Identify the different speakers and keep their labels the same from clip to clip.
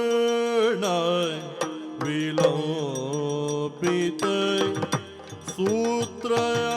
Speaker 1: ശ്യാമലവണായി വിലോപിത സൂത്രയാ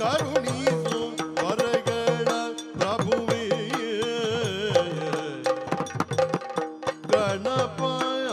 Speaker 1: ಕರುಣಿಸು ಹೊರಗಡ ಪ್ರಭುವೇ ಗಣಪಯ